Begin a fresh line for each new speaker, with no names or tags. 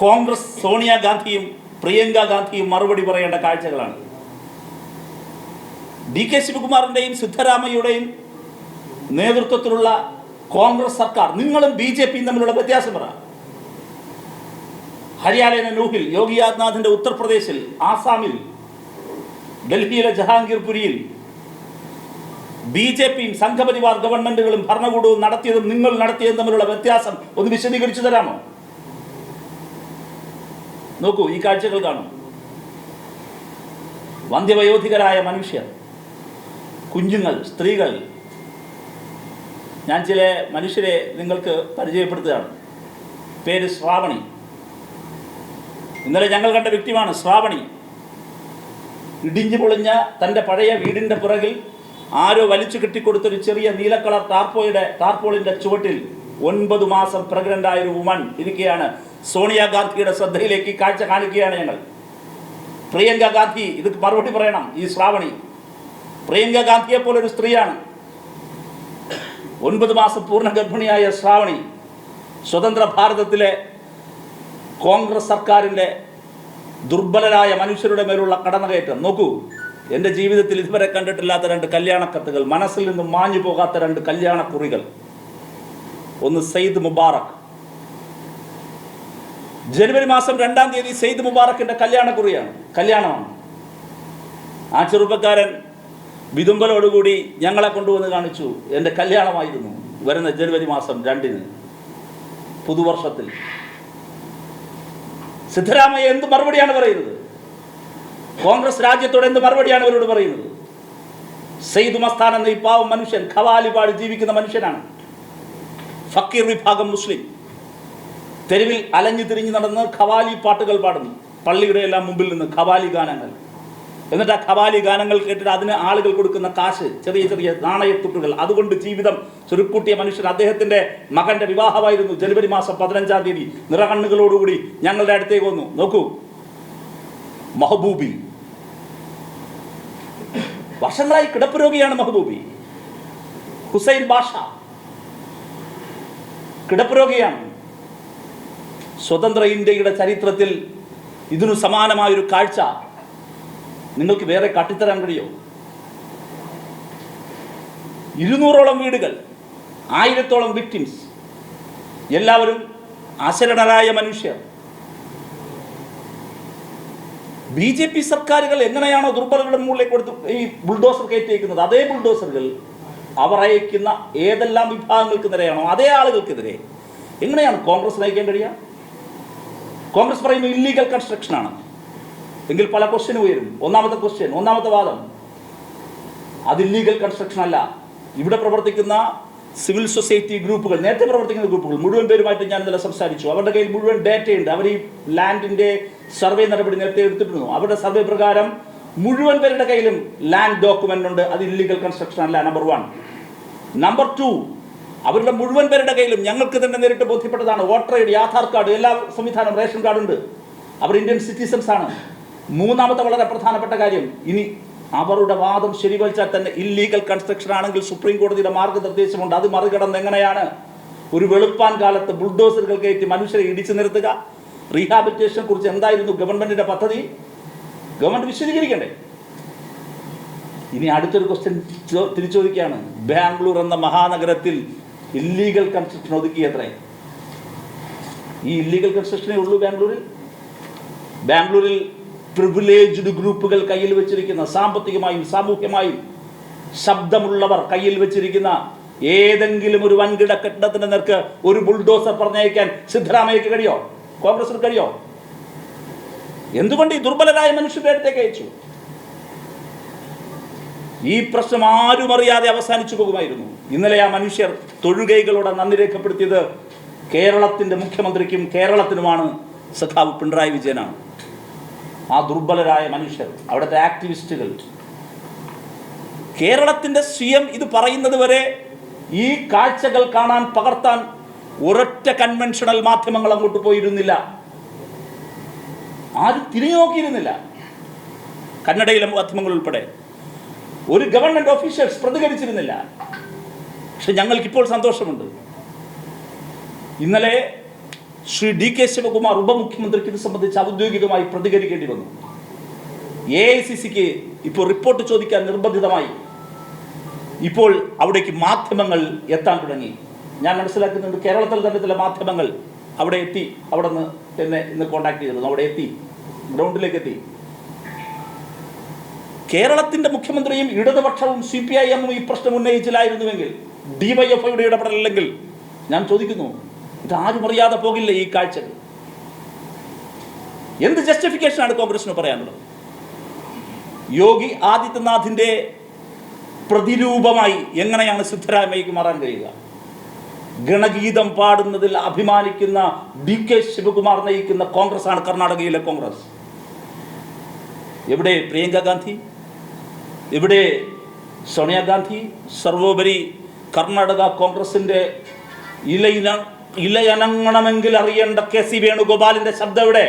കോൺഗ്രസ് സോണിയാഗാന്ധിയും പ്രിയങ്ക ഗാന്ധിയും മറുപടി പറയേണ്ട കാഴ്ചകളാണ്. ഡി കെ ശിവകുമാറിന്റെയും സിദ്ധരാമയ്യയുടെയും നേതൃത്വത്തിലുള്ള കോൺഗ്രസ് സർക്കാർ നിങ്ങളും ബി ജെ പിയും തമ്മിലുള്ള വ്യത്യാസം പറ. ഹരിയാനയിലെ നൂഹിൽ യോഗി ആദിനാഥിന്റെ ഉത്തർപ്രദേശിൽ ആസാമിൽ ഡൽഹിയിലെ ജഹാംഗീർപുരിയിൽ ബി ജെ പിയും സംഘപരിവാർ ഗവൺമെന്റുകളും ഭരണകൂടവും നടത്തിയതും നിങ്ങൾ നടത്തിയതും തമ്മിലുള്ള വ്യത്യാസം ഒന്ന് വിശദീകരിച്ചു തരാമോ? നോക്കൂ ഈ കാഴ്ചകൾ കാണും. വന്ധ്യവയോധികരായ മനുഷ്യർ കുഞ്ഞുങ്ങൾ സ്ത്രീകൾ. ഞാൻ ചില മനുഷ്യരെ നിങ്ങൾക്ക് പരിചയപ്പെടുത്തുകയാണ്. പേര് ശ്രാവണി. ഇന്നലെ ഞങ്ങൾ കണ്ട വ്യക്തിയാണ് ശ്രാവണി. ഇടിഞ്ഞു പൊളിഞ്ഞ തന്റെ പഴയ വീടിന്റെ പുറകിൽ ആരോ വലിച്ചു കെട്ടിക്കൊടുത്തൊരു ചെറിയ നീലക്കളർ കളർ ടാർപ്പോയുടെ ടാർപ്പോളിന്റെ ചുവട്ടിൽ ഒൻപത് മാസം പ്രഗ്നന്റായ ഒരു വുമൺ ഇരിക്കുകയാണ്. സോണിയാഗാന്ധിയുടെ ശ്രദ്ധയിലേക്ക് കാഴ്ച കാണിക്കുകയാണ് ഞങ്ങൾ. പ്രിയങ്ക ഗാന്ധി ഇത് മറുപടി പറയണം ഈ ശ്രാവണി. പ്രിയങ്ക ഗാന്ധിയെ പോലെ ഒരു സ്ത്രീയാണ്. ഒൻപത് മാസം പൂർണ ഗർഭിണിയായ ശ്രാവണി സ്വതന്ത്ര ഭാരതത്തിലെ കോൺഗ്രസ് സർക്കാരിന്റെ ദുർബലരായ മനുഷ്യരുടെ മേലുള്ള കടന്നുകയറ്റം. നോക്കൂ എന്റെ ജീവിതത്തിൽ ഇതുവരെ കണ്ടിട്ടില്ലാത്ത രണ്ട് കല്യാണക്കത്തുകൾ മനസ്സിൽ നിന്നും മാഞ്ഞു പോകാത്ത രണ്ട് കല്യാണക്കുറികൾ. ഒന്ന് സെയ്ദ് മുബാറക് ജനുവരി മാസം രണ്ടാം തീയതി സെയ്ദ് മുബാറക്കിന്റെ കല്യാണക്കുറിയാണ് കല്യാണമാണ് ആ ചെറുപ്പക്കാരൻ വിതുമ്പലോടുകൂടി ഞങ്ങളെ കൊണ്ടുവന്ന് കാണിച്ചു. എന്റെ കല്യാണമായിരുന്നു. വരുന്ന ജനുവരി മാസം രണ്ടിന്. പുതുവർഷത്തിൽ. സിദ്ധരാമയ്യ എന്ത് മറുപടിയാണ് പറയുന്നത്? കോൺഗ്രസ് രാജ്യത്തോട് എന്ത് മറുപടിയാണ് അവരോട് പറയുന്നത്? സെയ്ദ് മസ്താൻ എന്ന ഈ പാവം മനുഷ്യൻ ഖവാലിപാട് ജീവിക്കുന്ന മനുഷ്യനാണ്. ഫക്കീർ വിഭാഗം മുസ്ലിം. തെരുവിൽ അലഞ്ഞു തിരിഞ്ഞു നടന്ന് ഖവാലി പാട്ടുകൾ പാടുന്നു. പള്ളിയുടെ എല്ലാം മുമ്പിൽ നിന്ന് ഖവാലി ഗാനങ്ങൾ. എന്നിട്ട് ആ ഖവാലി ഗാനങ്ങൾ കേട്ടിട്ട് അതിന് ആളുകൾ കൊടുക്കുന്ന കാശ് ചെറിയ ചെറിയ നാണയത്തുട്ടുകൾ. അതുകൊണ്ട് ജീവിതം ചുരുക്കൂട്ടിയ മനുഷ്യൻ അദ്ദേഹത്തിന്റെ മകന്റെ വിവാഹമായിരുന്നു ജനുവരി മാസം പതിനഞ്ചാം തീയതി. നിറകണ്ണുകളോടുകൂടി ഞങ്ങളുടെ അടുത്തേക്ക് വന്നു. നോക്കൂ. മഹബൂബി. വർഷങ്ങളായി കിടപ്പ് രോഗിയാണ് മഹബൂബി. ഹുസൈൻ ബാഷ. കിടപ്പ് രോഗിയാണ്. സ്വതന്ത്ര ഇന്ത്യയുടെ ചരിത്രത്തിൽ ഇതിനു സമാനമായൊരു കാഴ്ച നിങ്ങൾക്ക് വേറെ കാട്ടിത്തരാൻ കഴിയോ? ഇരുന്നൂറോളം വീടുകൾ ആയിരത്തോളം വിക്ടിംസ് എല്ലാവരും അശരണരായ മനുഷ്യർ. ബി ജെ പി സർക്കാരുകൾ എങ്ങനെയാണോ ദുർബലരുടെ മുകളിലേക്ക് കൊടുത്ത് ഈ ബുൾഡോസർ കയറ്റിയേക്കുന്നത്? അതേ ബുൾഡോസറുകൾ അവർ അയക്കുന്ന ഏതെല്ലാം വിഭാഗങ്ങൾക്ക് നേരെയാണോ അതേ ആളുകൾക്കെതിരെ. എങ്ങനെയാണ് കോൺഗ്രസ് നയിക്കാൻ കഴിയുക കോൺഗ്രസ് പറയുന്നു ഇല്ലീഗൽ കൺസ്ട്രക്ഷൻ ആണ്. എങ്കിൽ പല ക്വസ്റ്റ്യൻ ഉയരും. ഒന്നാമത്തെ ക്വസ്റ്റ്യൻ ഒന്നാമത്തെ വാദം. അത് ഇല്ലീഗൽ കൺസ്ട്രക്ഷൻ അല്ല. ഇവിടെ പ്രവർത്തിക്കുന്ന സിവിൽ സൊസൈറ്റി ഗ്രൂപ്പുകൾ നേരത്തെ പ്രവർത്തിക്കുന്ന ഗ്രൂപ്പുകൾ മുഴുവൻ പേരുമായിട്ട് ഞാൻ ഇന്നലെ സംസാരിച്ചു. അവരുടെ കയ്യിൽ മുഴുവൻ ഡേറ്റയുണ്ട്. അവർ ഈ ലാൻഡിന്റെ സർവേ നടപടി നേരത്തെ എടുത്തിരുന്നു. അവരുടെ സർവേ പ്രകാരം മുഴുവൻ പേരുടെ കയ്യിലും ലാൻഡ് ഡോക്യുമെന്റ് ഉണ്ട്. അത് ഇല്ലീഗൽ കൺസ്ട്രക്ഷൻ അല്ല നമ്പർ വൺ നമ്പർ ടു അവരുടെ മുഴുവൻ പേരുടെ കയ്യിലും ഞങ്ങൾക്ക് തന്നെ നേരിട്ട് ബോധ്യപ്പെട്ടതാണ് voter I D Aadhaar card എല്ലാ സംവിധാനം റേഷൻ കാർഡ് ഉണ്ട് അവർ ഇന്ത്യൻ സിറ്റിസൺസ് ആണ്. മൂന്നാമത്തെ വളരെ പ്രധാനപ്പെട്ട കാര്യം ഇനി അവരുടെ വാദം ശരിവച്ചാൽ തന്നെ ഇല്ലീഗൽ കൺസ്ട്രക്ഷൻ ആണെങ്കിൽ സുപ്രീം കോടതിയുടെ മാർഗനിർദ്ദേശമുണ്ട്. അത് മറികടന്ന് എങ്ങനെയാണ്? ഒരു വെളുപ്പാൻ കാലത്ത് ബുൾഡോസറുകൾ കയറ്റി മനുഷ്യരെ ഇടിച്ചു നിർത്തുക. റീഹാബിലിറ്റേഷനെ കുറിച്ച് എന്തായിരുന്നു ഗവൺമെന്റിന്റെ പദ്ധതി? ഗവൺമെന്റ് വിശദീകരിക്കണ്ടേ? ഇനി അടുത്തൊരു ക്വസ്റ്റ്യൻ തിരിച്ചോദിക്കുകയാണ്. ബാംഗ്ലൂർ എന്ന മഹാനഗരത്തിൽ ഇല്ലീഗൽ കൺസ്ട്രക്ഷൻ ഒതുക്കി അത്രേ ഈ ഇല്ലീഗൽ കൺസ്ട്രക്ഷനേ ഉള്ളൂ ബാംഗ്ലൂരിൽ. ബാംഗ്ലൂരിൽ പ്രിവിലേജ്ഡ് ഗ്രൂപ്പുകൾ കയ്യിൽ വെച്ചിരിക്കുന്ന സാമ്പത്തികമായും സാമൂഹ്യമായും ശബ്ദമുള്ളവർ കയ്യിൽ വെച്ചിരിക്കുന്ന ഏതെങ്കിലും ഒരു വൻകിട കെട്ടിടത്തിന്റെ നേർക്ക് ഒരു ബുൾഡോസർ പറഞ്ഞയക്കാൻ സിദ്ധരാമയ്യക്ക് കഴിയോ? കോൺഗ്രസിന് കഴിയോ? എന്തുകൊണ്ട് ഈ ദുർബലരായ മനുഷ്യരുടെ അടുത്തേക്ക് അയച്ചു? ഈ പ്രശ്നം ആരും അറിയാതെ അവസാനിച്ചു പോകുമായിരുന്നു. ഇന്നലെ ആ മനുഷ്യർ തൊഴുകൈകളോടെ നന്ദി രേഖപ്പെടുത്തിയത് കേരളത്തിന്റെ മുഖ്യമന്ത്രിക്കും കേരളത്തിനുമാണ് സഖാവ് പിണറായി വിജയനാണ്. ആ ദുർബലരായ മനുഷ്യർ അവിടുത്തെ ആക്ടിവിസ്റ്റുകൾ. കേരളത്തിന്റെ സ്വയം ഇത് പറയുന്നത് വരെ ഈ കാഴ്ചകൾ കാണാൻ പകർത്താൻ ഒരൊറ്റ കൺവെൻഷണൽ മാധ്യമങ്ങൾ അങ്ങോട്ട് പോയിരുന്നില്ല. ആരും തിരിഞ്ഞു നോക്കിയിരുന്നില്ല. കന്നഡയിലെ മാധ്യമങ്ങൾ ഉൾപ്പെടെ. ഒരു ഗവൺമെന്റ് ഓഫീഷ്യൽസ് പ്രതികരിച്ചിരുന്നില്ല. പക്ഷെ ഞങ്ങൾക്കിപ്പോൾ സന്തോഷമുണ്ട്. ഇന്നലെ ശ്രീ ഡി കെ ശിവകുമാർ ഉപമുഖ്യമന്ത്രിക്ക് ഇത് സംബന്ധിച്ച് ഔദ്യോഗികമായി പ്രതികരിക്കേണ്ടി വന്നു. എ ഐ സി സിക്ക് ഇപ്പോൾ റിപ്പോർട്ട് ചോദിക്കാൻ നിർബന്ധിതമായി. ഇപ്പോൾ അവിടേക്ക് മാധ്യമങ്ങൾ എത്താൻ തുടങ്ങി. ഞാൻ മനസ്സിലാക്കുന്നുണ്ട് കേരളത്തിൽ തന്നെ ചില മാധ്യമങ്ങൾ അവിടെ എത്തി അവിടെ നിന്ന് എന്നെ ഇന്ന് കോണ്ടാക്ട് ചെയ്തിരുന്നു. അവിടെ എത്തി ഗ്രൗണ്ടിലേക്ക് എത്തി. കേരളത്തിന്റെ മുഖ്യമന്ത്രിയും ഇടതുപക്ഷവും സി പി ഐ എമ്മും ഈ പ്രശ്നം ഉന്നയിച്ചില്ലായിരുന്നുവെങ്കിൽ ഡിവൈഎഫ്ഐയുടെ ഇടപെടലില്ലെങ്കിൽ ഞാൻ ചോദിക്കുന്നു ഇത് ആരും അറിയാതെ പോകില്ല ഈ കാഴ്ചകൾ എന്ത് ജസ്റ്റിഫിക്കേഷനാണ് കോൺഗ്രസിന് പറയാനുള്ളത്? യോഗി ആദിത്യനാഥിന്റെ പ്രതിരൂപമായി എങ്ങനെയാണ് സിദ്ധരാമയ്യക്ക് മാറാൻ കഴിയുക? ഗണഗീതം പാടുന്നതിൽ അഭിമാനിക്കുന്ന ഡി കെ ശിവകുമാർ നയിക്കുന്ന കോൺഗ്രസ് ആണ് കർണാടകയിലെ കോൺഗ്രസ്. എവിടെ പ്രിയങ്ക ഗാന്ധി? എവിടെ സോണിയാഗാന്ധി സർവോപരി കർണാടക കോൺഗ്രസിന്റെ ഇലയിന ഇലയനങ്ങണമെങ്കിൽ അറിയേണ്ട കെ സി വേണുഗോപാലിന്റെ ശബ്ദം എവിടെ?